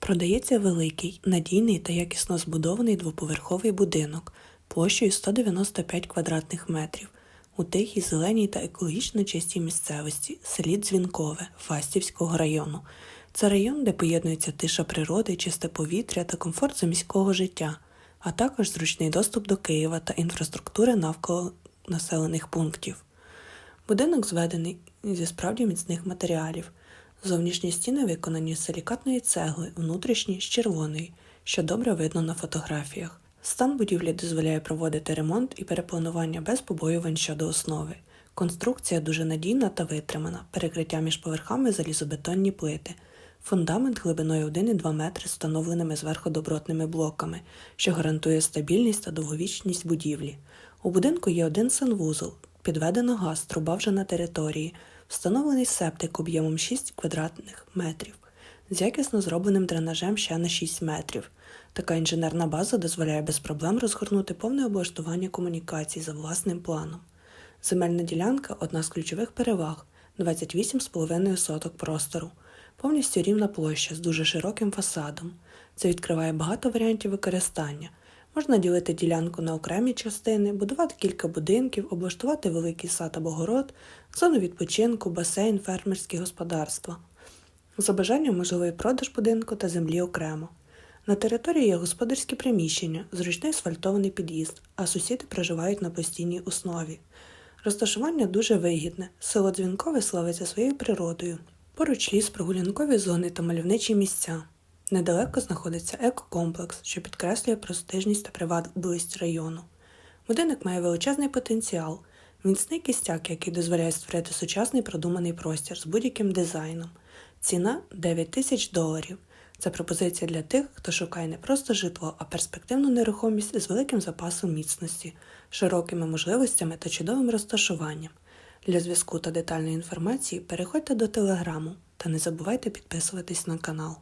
Продається великий, надійний та якісно збудований двоповерховий будинок площею 195 квадратних метрів у тихій, зеленій та екологічно чистій місцевості селі Дзвінкове Фастівського району. Це район, де поєднується тиша природи, чисте повітря та комфорт заміського життя, а також зручний доступ до Києва та інфраструктури навколо населених пунктів. Будинок зведений зі справді міцних матеріалів. Зовнішні стіни виконані з силікатної цегли, внутрішні з червоної, що добре видно на фотографіях. Стан будівлі дозволяє проводити ремонт і перепланування без побоювань щодо основи. Конструкція дуже надійна та витримана, перекриття між поверхами залізобетонні плити. Фундамент глибиною 1,2 метри з встановленими зверху добротними блоками, що гарантує стабільність та довговічність будівлі. У будинку є один санвузол, підведено газ, труба вже на території, встановлений септик об'ємом 6 квадратних метрів з якісно зробленим дренажем ще на 6 метрів. Така інженерна база дозволяє без проблем розгорнути повне облаштування комунікацій за власним планом. Земельна ділянка одна з ключових переваг 28,5 соток простору, повністю рівна площа з дуже широким фасадом. Це відкриває багато варіантів використання. Можна ділити ділянку на окремі частини, будувати кілька будинків, облаштувати великий сад або город, зону відпочинку, басейн, фермерські господарства. За бажанням можливий продаж будинку та землі окремо. На території є господарські приміщення, зручний асфальтований під'їзд, а сусіди проживають на постійній основі. Розташування дуже вигідне. Село Дзвінкове славиться своєю природою. Поруч ліс, прогулянкові зони та мальовничі місця. Недалеко знаходиться екокомплекс, що підкреслює престижність та привабливість району. Будинок має величезний потенціал, міцний кістяк, який дозволяє створити сучасний продуманий простір з будь-яким дизайном. Ціна 9 тисяч доларів. Це пропозиція для тих, хто шукає не просто житло, а перспективну нерухомість з великим запасом міцності, широкими можливостями та чудовим розташуванням. Для зв'язку та детальної інформації переходьте до телеграму та не забувайте підписуватись на канал.